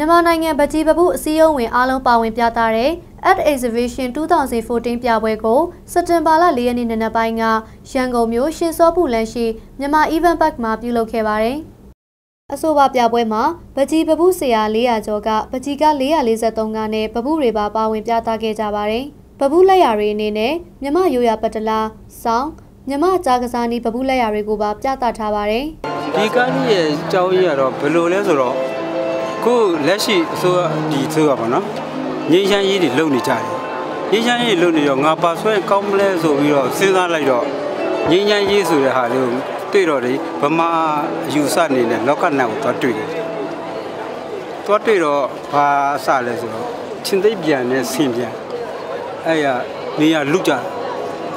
မြန်မာနိုင်ငံဗကြီးပပုအစည်းအဝေးအားလုံးပါဝင်ပြသတဲ့ At Exhibition 2014ပြပွဲကိုစက်တင်ဘာလ၄ရက်နေ့နံနက်ပိုင်းကရန်ကုန်မြို့ရှင်စောပုလန်ရှိမြန်မာ Event Park မှာပြုလုပ်ခဲ့ပါတယ်။အဆိုပါပြပွဲမှာဗကြီးပပုဆရာ400ကျော်ကဗကြီးက443ကနဲ့ပပုတွေပါပါဝင်ပြသခဲ့ကြပါတယ်။ပပုလက်ရာတွေအနေနဲ့မြမရိုးရပတလာစောင်းမြမကြားကစားနီးပပုလက်ရာတွေကိုပါပြသထားပါတယ်။ဒီကားကြီးရဲ့အကြောင်းကြီးကတော့ဘယ်လိုလဲဆိုတော့ ခုလက်ရှိအစိုးရဒီအစိုးရပါနော်ငင်းချမ်းရေးတွေလုပ်နေကြတယ်ငင်းချမ်းရေးလုပ်နေတော့ငါပါဆွဲကောင်းမလဲဆိုပြီးတော့စဉ်းစားလိုက်တော့ငင်းချမ်းရေးဆိုတဲ့ဟာလေးကိုတွေ့တော့လေဗမာအယူဆအနေနဲ့လောကနာကိုသွားတွေ့တယ်သွားတွေ့တော့ဘာအစလဲဆိုတော့ချင်းသိပ်ပြန်နဲ့ဆင်ပြန်အဲ့ရနေရလူကြတယ်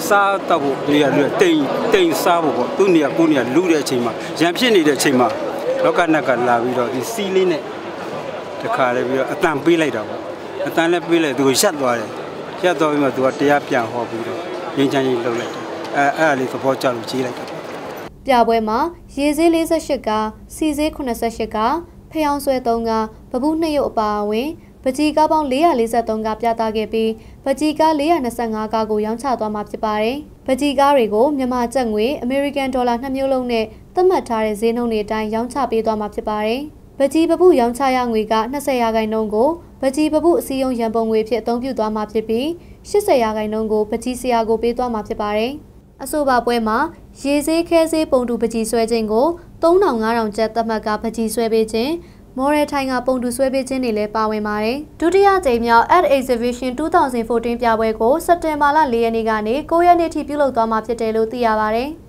စားတော့ဖို့နေရလူတိန်တိန်စားဖို့ပေါ့သူနေရကိုနေရလူတဲ့အချိန်မှာရံဖြစ်နေတဲ့အချိန်မှာလောကနက်ကလာပြီးတော့ဒီစီးလေးနဲ့ တခါလေပြီးတော့အတန်ပေးလိုက်တာပေါ့အတန်လည်းပေးလိုက်သူကိုရက်သွားတယ်ရက်သွားပြီးမှသူကတရားပြန်ဟောပြီးတော့ငင်းချမ်းကြီးလှုပ်လိုက်တယ်အဲအဲ့ဒါလေးသဘောကျလို့ကြီးလိုက်တာပြပွဲမှာရေဆေး48ကစီဆေး88ကဖျောင်းဆွဲ3ကပပူး2ရုပ်အပါအဝင်ပကြီးကားပေါင်း443ကပြသခဲ့ပြီးပကြီးကား425ကကိုရောင်းချသွားမှာဖြစ်ပါတယ်။ပကြီးကားတွေကိုမြန်မာကျပ်ငွေအမေရိကန်ဒေါ်လာ2မျိုးလုံးနဲ့သတ်မှတ်ထားတဲ့ဈေးနှုန်းတွေအတိုင်းရောင်းချပေးသွားမှာဖြစ်ပါတယ်။ ပကြီးပပုရောင်းချရငွေက20ရာခိုင်နှုန်းကိုပကြီးပပုအစည်းအရုံးရန်ပုံငွေဖြစ်အသုံးပြုသွားမှာဖြစ်ပြီး80ရာခိုင်နှုန်းကိုပကြီးဆရာကိုပေးသွားမှာဖြစ်ပါတယ်။အဆိုပါပွဲမှာရေဆေးခဲဆေးပုံတူပကြီးဆွဲခြင်းကို3500ကျပ်သတ်မှတ်ကပကြီးဆွဲပေးခြင်းမော်ရယ်ထိုင်ကပုံတူဆွဲပေးခြင်းတွေလည်းပါဝင်ပါတယ်။ဒုတိယကြိမ်မြောက် At Exhibition 2014ပြပွဲကိုစက်တင်ဘာလ4ရက်နေ့ကနေ9ရက်နေ့ထိပြုလုပ်သွားမှာဖြစ်တယ်လို့သိရပါတယ်။